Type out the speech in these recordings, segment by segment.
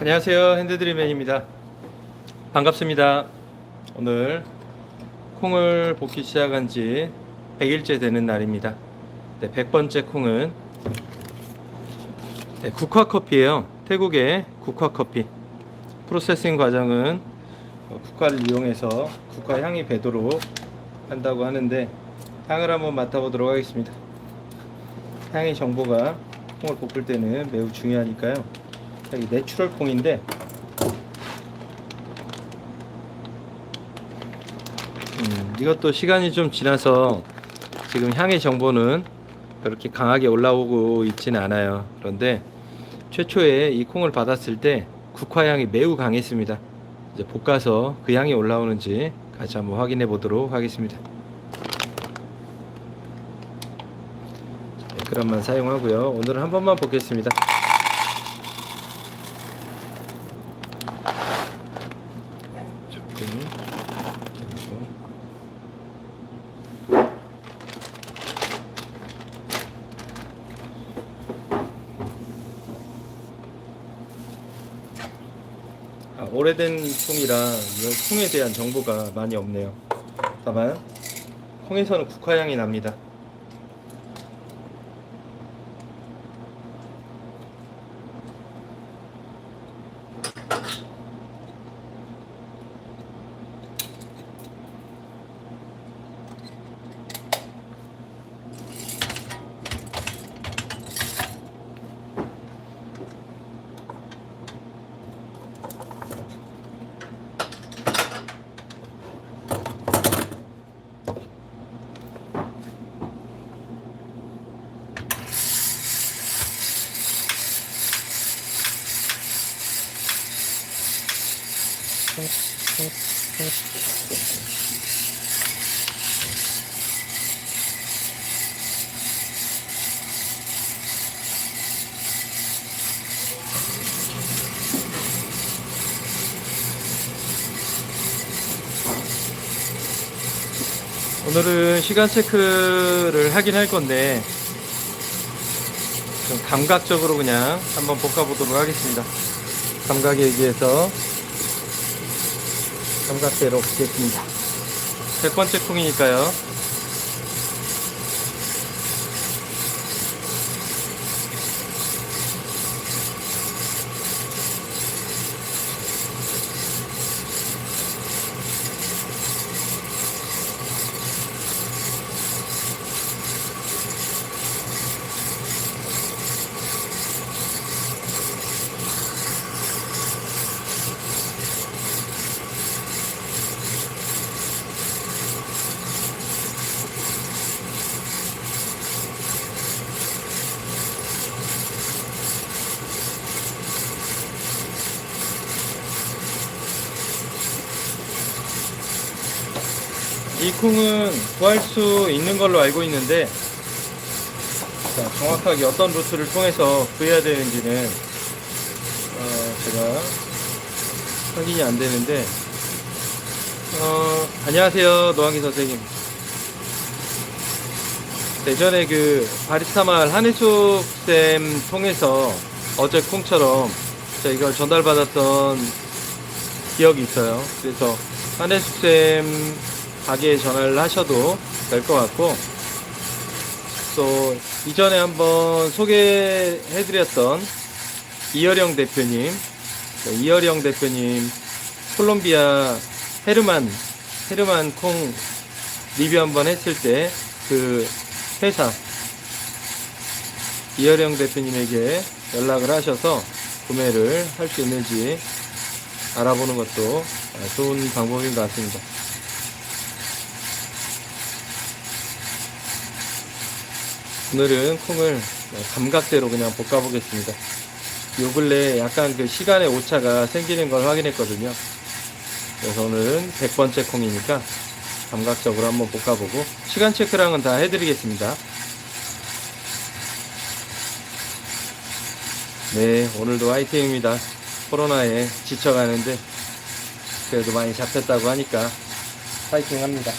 안녕하세요. 핸드드리맨입니다. 반갑습니다. 오늘 콩을 볶기 시작한 지 100일째 되는 날입니다. 네, 100번째 콩은 네, 국화 커피예요. 태국의 국화 커피. 프로세싱 과정은 어, 국화를 이용해서 국화 향이 배도록 한다고 하는데 향을 한번 맡아보도록 하겠습니다. 향의 정보가 콩을 볶을 때는 매우 중요하니까요 여기 내추럴 콩인데 음, 이것도 시간이 좀 지나서 지금 향의 정보는 그렇게 강하게 올라오고 있지는 않아요. 그런데 최초에 이 콩을 받았을 때 국화향이 매우 강했습니다. 이제 볶아서 그 향이 올라오는지 같이 한번 확인해 보도록 하겠습니다. 네, 그런만 사용하고요. 오늘은 한 번만 볶겠습니다. 조금 그리고 아, 콩이라 이 콩에 대한 정보가 많이 없네요. 다만 콩에서는 국화향이 납니다. 오늘은 시간 체크를 하긴 할 건데 좀 감각적으로 그냥 한번 볶아보도록 하겠습니다. 감각에 의해서 감각대로 볶겠습니다. 100번째 콩이니까요. 이 콩은 구할 수 있는 걸로 알고 있는데 자, 정확하게 어떤 루트를 통해서 구해야 되는지는 어, 제가 확인이 안 되는데 어, 안녕하세요 노한기 선생님. 예전에 그 바리스타 마을 한혜숙 쌤 통해서 어제 콩처럼 제가 이걸 전달받았던 기억이 있어요. 그래서 한혜숙 쌤 가게에 전화를 하셔도 될 것 같고 또 이전에 한번 소개해드렸던 이어령 대표님 네, 이어령 대표님 콜롬비아 헤르만 헤르만 콩 리뷰 한번 했을 때 그 회사 이어령 대표님에게 연락을 하셔서 구매를 할 수 있는지 알아보는 것도 좋은 방법인 것 같습니다. 오늘은 콩을 감각대로 그냥 볶아 보겠습니다. 요 근래 약간 그 시간의 오차가 생기는 걸 확인했거든요. 그래서 오늘은 100번째 콩이니까 감각적으로 한번 볶아보고 시간 체크랑은 다 해드리겠습니다. 네, 오늘도 화이팅입니다. 코로나에 지쳐가는데 그래도 많이 잡혔다고 하니까 화이팅 합니다.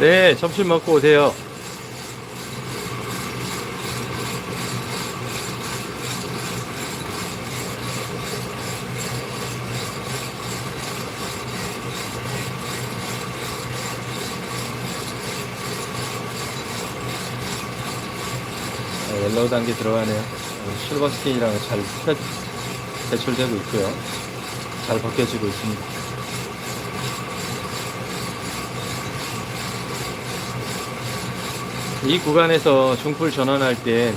네, 점심 먹고 오세요. 아, 옐로우 단계 들어가네요. 어, 실버 스킨이랑 잘 펴- 배출되고 있고요. 잘 벗겨지고 있습니다. 이 구간에서 중풀 전환할 때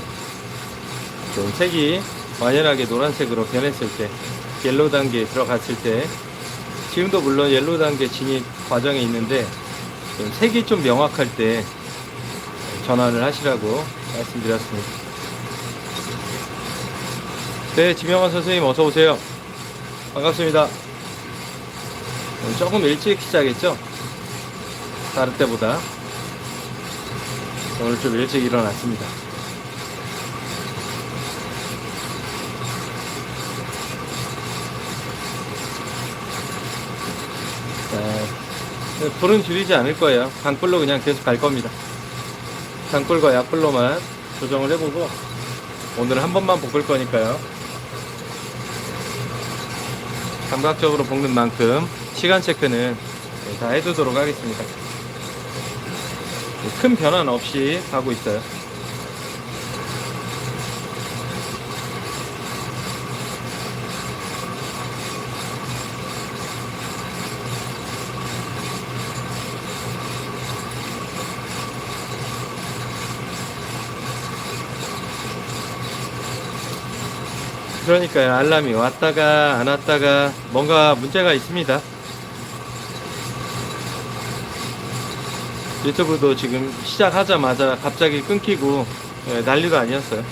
좀 색이 완연하게 노란색으로 변했을 때 옐로우 단계에 들어갔을 때 지금도 물론 옐로우 단계 진입 과정에 있는데 좀 색이 좀 명확할 때 전환을 하시라고 말씀드렸습니다. 네, 지명환 선생님 어서 오세요. 반갑습니다. 조금 일찍 시작했죠? 다른 때보다. 오늘 좀 일찍 일어났습니다. 자, 불은 줄이지 않을 거예요. 강불로 그냥 계속 갈 겁니다. 강불과 약불로만 조정을 해보고 오늘 한 번만 볶을 거니까요. 감각적으로 볶는 만큼 시간 체크는 다 해두도록 하겠습니다. 큰 변화는 없이 가고 있어요. 그러니까요. 알람이 왔다가 안 왔다가 뭔가 문제가 있습니다. 유튜브도 지금 시작하자마자 갑자기 끊기고 예, 난리도 아니었어요.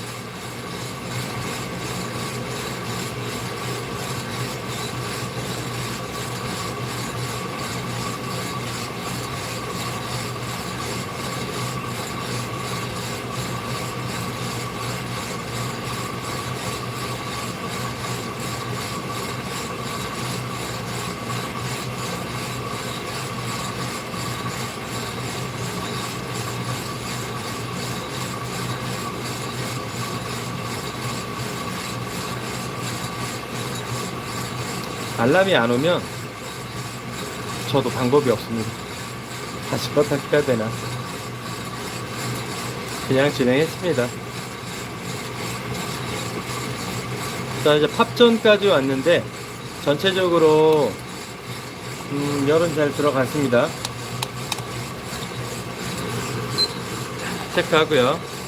알람이 안 오면 저도 방법이 없습니다. 다시 어떻게 해야 되나. 그냥 진행했습니다. 자, 이제 팝전까지 왔는데 전체적으로 음, 열은 잘 들어갔습니다. 체크하고요.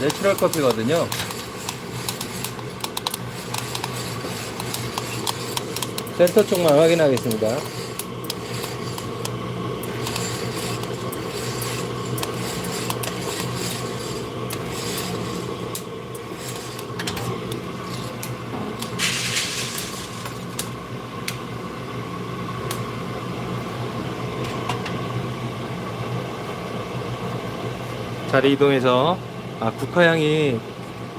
내추럴 커피거든요. 센터 쪽만 확인하겠습니다. 자리 이동해서 아 국화향이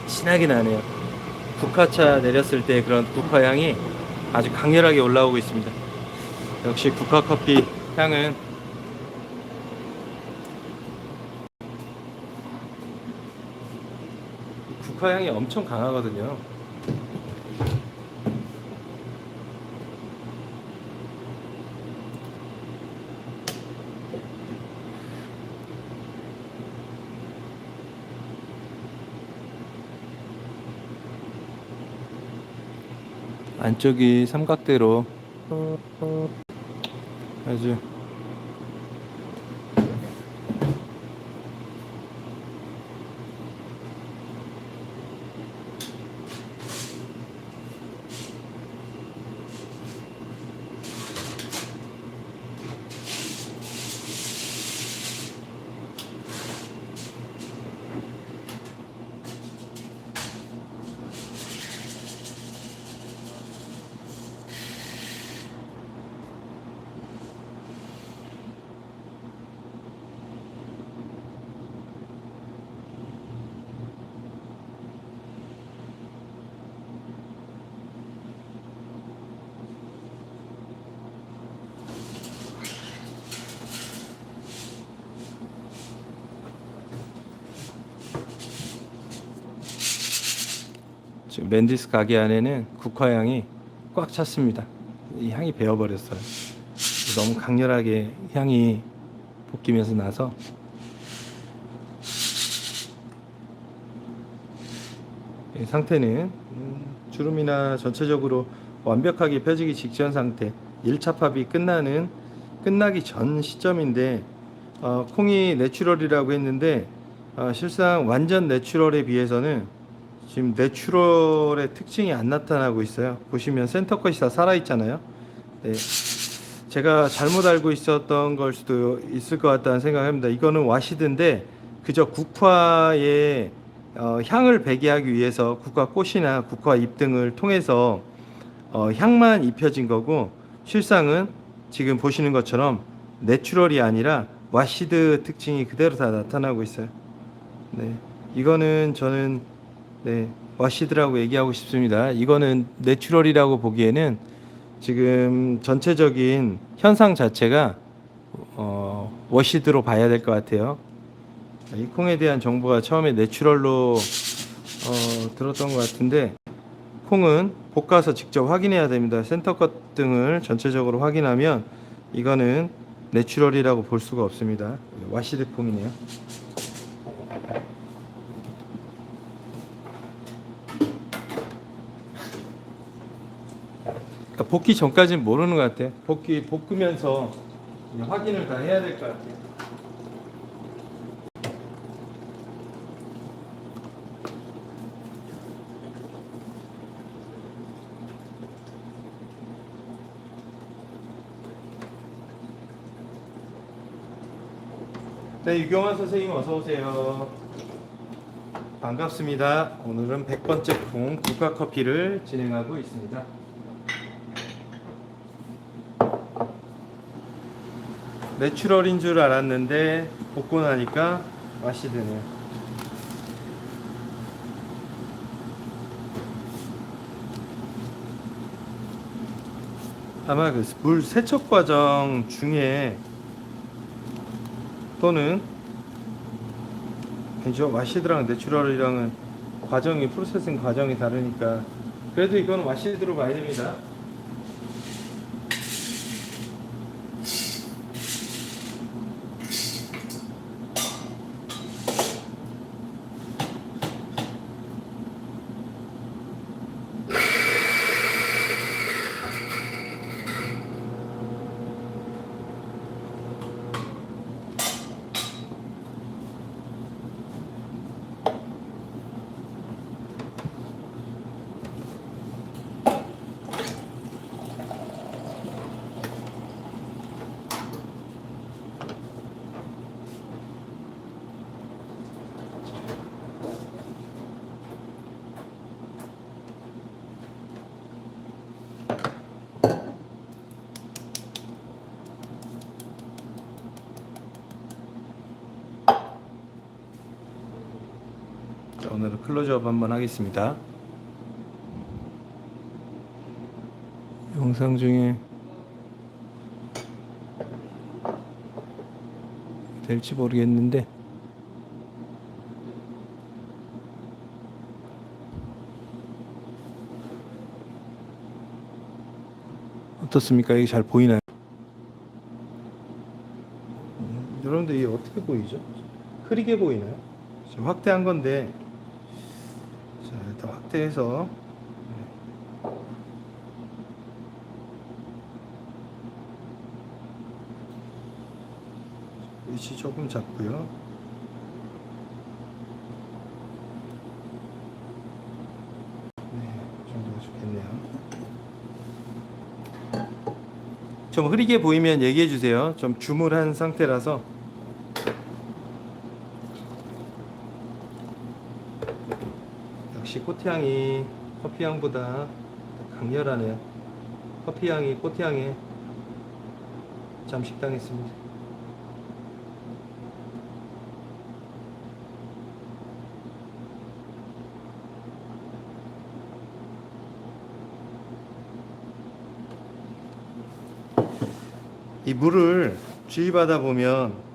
진하게 나네요. 국화차 내렸을 때 그런 국화향이 아주 강렬하게 올라오고 있습니다. 역시 국화 커피 향은 국화향이 엄청 강하거든요. 안쪽이 삼각대로. 아주 지금 멘디스 가게 안에는 국화향이 꽉 찼습니다. 이 향이 배어버렸어요. 너무 강렬하게 향이 볶이면서 나서 이 상태는 음, 주름이나 전체적으로 완벽하게 펴지기 직전 상태 1차 팝이 끝나는 끝나기 전 시점인데 어, 콩이 내추럴이라고 했는데 어, 실상 완전 내추럴에 비해서는 지금 내추럴의 특징이 안 나타나고 있어요. 보시면 센터컷이 다 살아 있잖아요. 네. 제가 잘못 알고 있었던 걸 수도 있을 것 같다는 생각합니다. 이거는 와시드인데 그저 국화의 어, 향을 배게 하기 위해서 국화 꽃이나 국화 잎 등을 통해서 어, 향만 입혀진 거고 실상은 지금 보시는 것처럼 내추럴이 아니라 와시드 특징이 그대로 다 나타나고 있어요. 네, 이거는 저는 네 와시드라고 얘기하고 싶습니다. 이거는 내추럴이라고 보기에는 지금 전체적인 현상 자체가 어, 워시드로 봐야 될 것 같아요. 이 콩에 대한 정보가 처음에 내추럴로 어, 들었던 것 같은데 콩은 볶아서 직접 확인해야 됩니다. 센터컷 등을 전체적으로 확인하면 이거는 내추럴이라고 볼 수가 없습니다. 와시드 콩이네요. 그러니까 볶기 전까지는 모르는 것. 볶기 볶으면서 이제 확인을 다 해야 될 것 같아요. 네, 유경환 선생님 어서 오세요. 반갑습니다. 오늘은 100번째 콩 국화 커피를 진행하고 있습니다. 내추럴인 줄 알았는데 볶고 나니까 맛이 드네요. 아마 그 물 세척 과정 중에 또는 그죠 와시드랑 내추럴이랑은 과정이 프로세싱 과정이 다르니까 그래도 이건 와시드로 봐야 됩니다. 오늘은 클로즈업 한번 하겠습니다. 영상 중에 될지 모르겠는데 어떻습니까? 이게 잘 보이나요? 음, 여러분들 이게 어떻게 보이죠? 흐리게 보이나요? 확대한 건데 자 확대해서 네. 위치 조금 잡고요. 네, 이 정도가 좋겠네요. 좀 흐리게 보이면 얘기해 주세요. 좀 주물한 상태라서 역시 꽃향이 커피향보다 더 강렬하네요. 커피향이 꽃향에 잠식당했습니다. 이 물을 주입하다 보면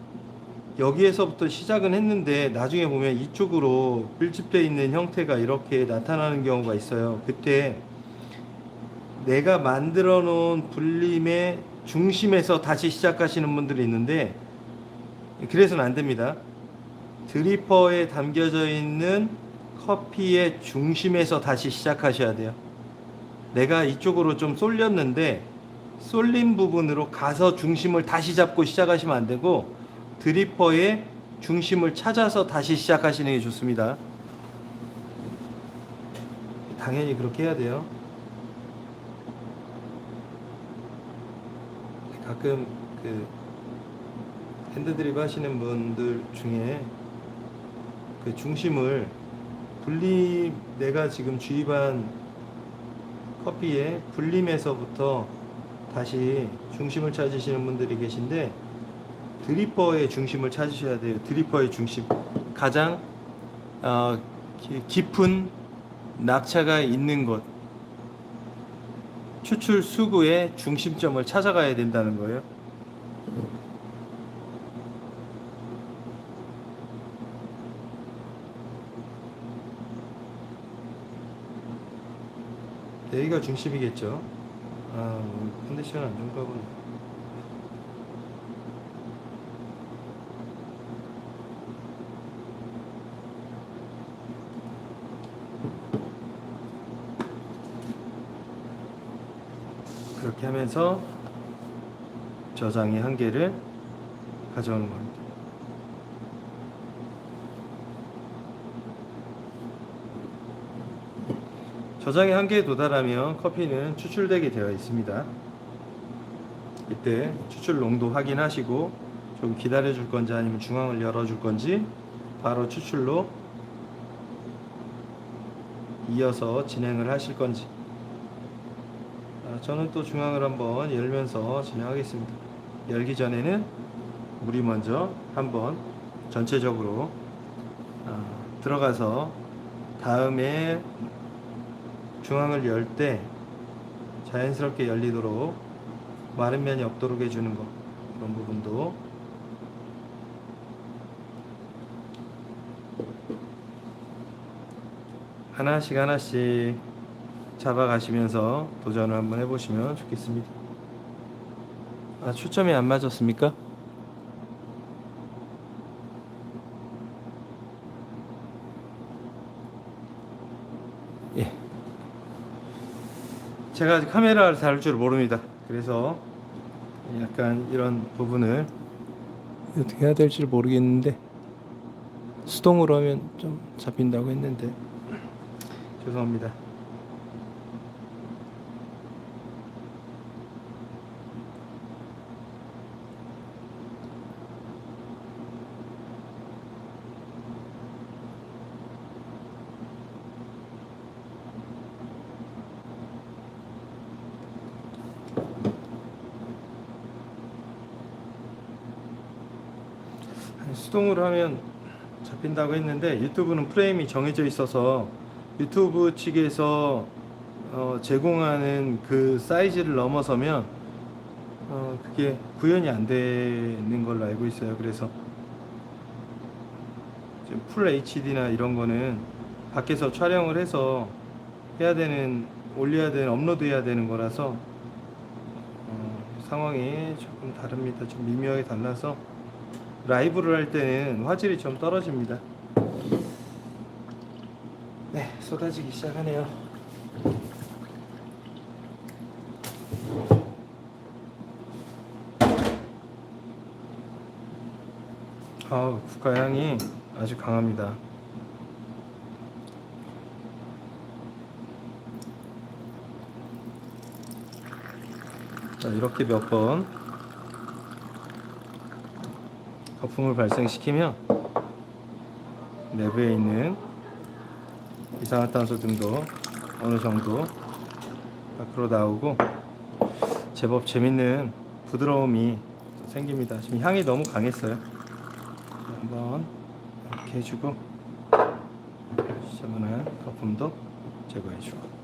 여기에서부터 시작은 했는데 나중에 보면 이쪽으로 밀집되어 있는 형태가 이렇게 나타나는 경우가 있어요. 그때 내가 만들어 놓은 불림의 중심에서 다시 시작하시는 분들이 있는데 그래서는 안 됩니다. 드리퍼에 담겨져 있는 커피의 중심에서 다시 시작하셔야 돼요. 내가 이쪽으로 좀 쏠렸는데 쏠린 부분으로 가서 중심을 다시 잡고 시작하시면 안 되고 드리퍼의 중심을 찾아서 다시 시작하시는 게 좋습니다. 당연히 그렇게 해야 돼요. 가끔 그 핸드드립 하시는 분들 중에 그 중심을 분리 내가 지금 주입한 커피의 분림에서부터 다시 중심을 찾으시는 분들이 계신데 드리퍼의 중심을 찾으셔야 돼요. 드리퍼의 중심 가장 어, 기- 깊은 낙차가 있는 곳 추출 수구의 중심점을 찾아가야 된다는 거예요. 여기가 중심이겠죠. 아, 오늘 컨디션 안 좋은가 보네. 그렇게 하면서 저장의 한계를 가져오는 겁니다. 저장의 한계에 도달하면 커피는 추출되게 되어 있습니다. 이때 추출 농도 확인하시고 좀 기다려 줄 건지 아니면 중앙을 열어 줄 건지 바로 추출로 이어서 진행을 하실 건지 아, 저는 또 중앙을 한번 열면서 진행하겠습니다. 열기 전에는 물이 먼저 한번 전체적으로 아, 들어가서 다음에 중앙을 열 때 자연스럽게 열리도록 마른 면이 없도록 해주는 거 그런 부분도 하나씩 하나씩 잡아가시면서 도전을 한번 해보시면 좋겠습니다. 아, 초점이 안 맞았습니까? 예. 제가 카메라를 다룰 줄 모릅니다. 그래서 약간 이런 부분을 어떻게 해야 될지 모르겠는데 수동으로 하면 좀 잡힌다고 했는데 죄송합니다. 수동으로 하면 잡힌다고 했는데 유튜브는 프레임이 정해져 있어서 유튜브 측에서 어, 제공하는 그 사이즈를 넘어서면 어, 그게 구현이 안 되는 걸로 알고 있어요. 그래서 풀 HD나 이런 거는 밖에서 촬영을 해서 해야 되는 올려야 되는 업로드 해야 되는 거라서 어, 상황이 조금 다릅니다. 좀 미묘하게 달라서 라이브를 할 때는 화질이 좀 떨어집니다. 네, 쏟아지기 시작하네요. 아, 국화 향이 아주 강합니다. 자, 이렇게 몇 번 거품을 발생시키면 내부에 있는 이산화탄소 등도 어느 정도 밖으로 나오고 제법 재밌는 부드러움이 생깁니다. 지금 향이 너무 강했어요. 자, 한번 이렇게 해주고 지저분한 거품도 제거해주고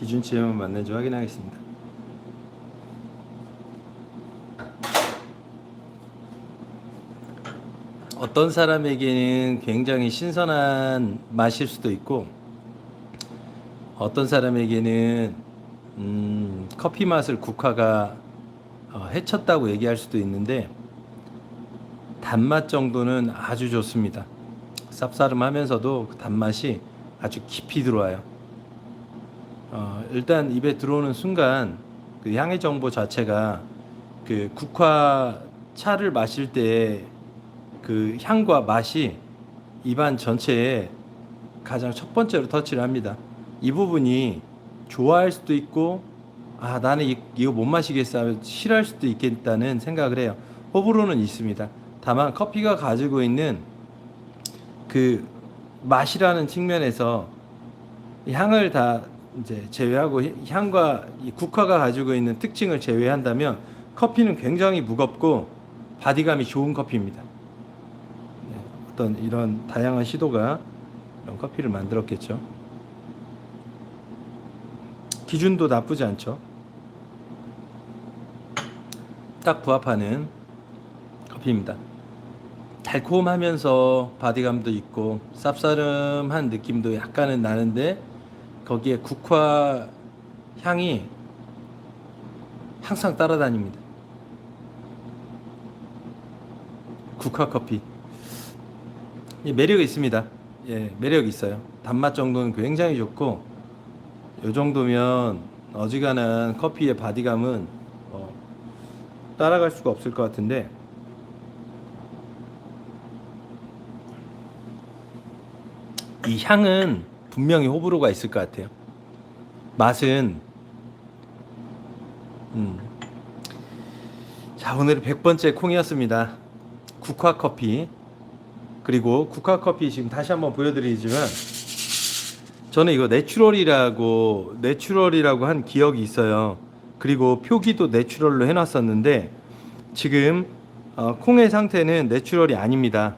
기준치만 맞는지 확인하겠습니다. 어떤 사람에게는 굉장히 신선한 맛일 수도 있고 어떤 사람에게는 음, 커피 맛을 국화가 어, 해쳤다고 얘기할 수도 있는데 단맛 정도는 아주 좋습니다. 쌉싸름하면서도 그 단맛이 아주 깊이 들어와요. 어, 일단 입에 들어오는 순간 그 향의 정보 자체가 그 국화 차를 마실 때 그 향과 맛이 입안 전체에 가장 첫 번째로 터치를 합니다. 이 부분이 좋아할 수도 있고 아 나는 이, 이거 못 마시겠어 싫어할 수도 있겠다는 생각을 해요. 호불호는 있습니다. 다만 커피가 가지고 있는 그 맛이라는 측면에서 이 향을 다 이제 제외하고 향과 이 국화가 가지고 있는 특징을 제외한다면 커피는 굉장히 무겁고 바디감이 좋은 커피입니다. 네, 어떤 이런 다양한 시도가 이런 커피를 만들었겠죠. 기준도 나쁘지 않죠. 딱 부합하는 커피입니다. 달콤하면서 바디감도 있고 쌉싸름한 느낌도 약간은 나는데 거기에 국화 향이 항상 따라다닙니다. 국화 커피 예, 매력이 있습니다. 예, 매력 있어요. 단맛 정도는 굉장히 좋고 요 정도면 어지간한 커피의 바디감은 어, 따라갈 수가 없을 것 같은데 이 향은 분명히 호불호가 있을 것 같아요. 맛은 음. 자 오늘 100번째 콩이었습니다. 국화 커피 그리고 국화 커피 지금 다시 한번 보여드리지만 저는 이거 내추럴이라고 내추럴이라고 한 기억이 있어요. 그리고 표기도 내추럴로 해놨었는데 지금 어, 콩의 상태는 내추럴이 아닙니다.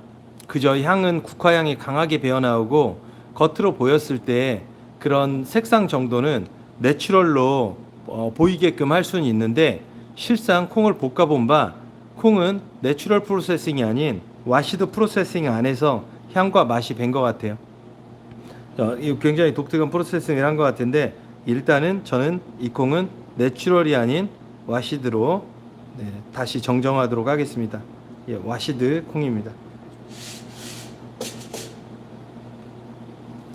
그저 향은 국화향이 강하게 배어나오고 겉으로 보였을 때 그런 색상 정도는 내추럴로 어, 보이게끔 할 수는 있는데 실상 콩을 볶아본 바 콩은 내추럴 프로세싱이 아닌 와시드 프로세싱 안에서 향과 맛이 밴 것 같아요. 어, 이 굉장히 독특한 프로세싱을 한 것 같은데 일단은 저는 이 콩은 내추럴이 아닌 와시드로 네, 다시 정정하도록 하겠습니다. 예, 와시드 콩입니다.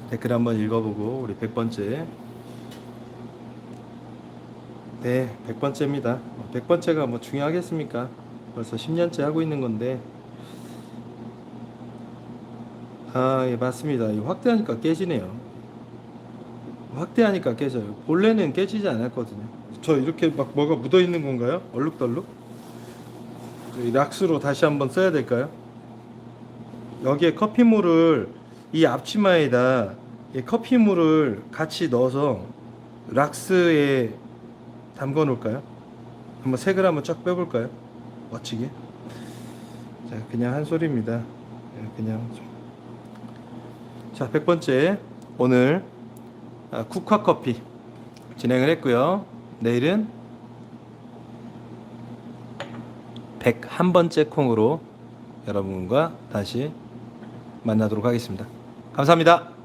댓글 한번 읽어보고 우리 100번째. 네 100번째입니다. 100번째가 뭐 중요하겠습니까? 벌써 10년째 하고 있는 건데. 아예 맞습니다. 이 확대하니까 깨지네요. 확대하니까 깨져요. 본래는 깨지지 않았거든요. 저 이렇게 막 뭐가 묻어 있는 건가요? 얼룩덜룩? 이 락스로 다시 한번 써야 될까요? 여기에 커피물을 이 앞치마에다 이 커피물을 같이 넣어서 락스에 담궈 놓을까요? 한번 색을 한번 쫙 빼볼까요? 멋지게. 자, 그냥 한 소리입니다. 예, 그냥. 좀. 자, 100번째. 오늘 아, 국화 커피 진행을 했고요. 내일은 101번째 콩으로 여러분과 다시 만나도록 하겠습니다. 감사합니다.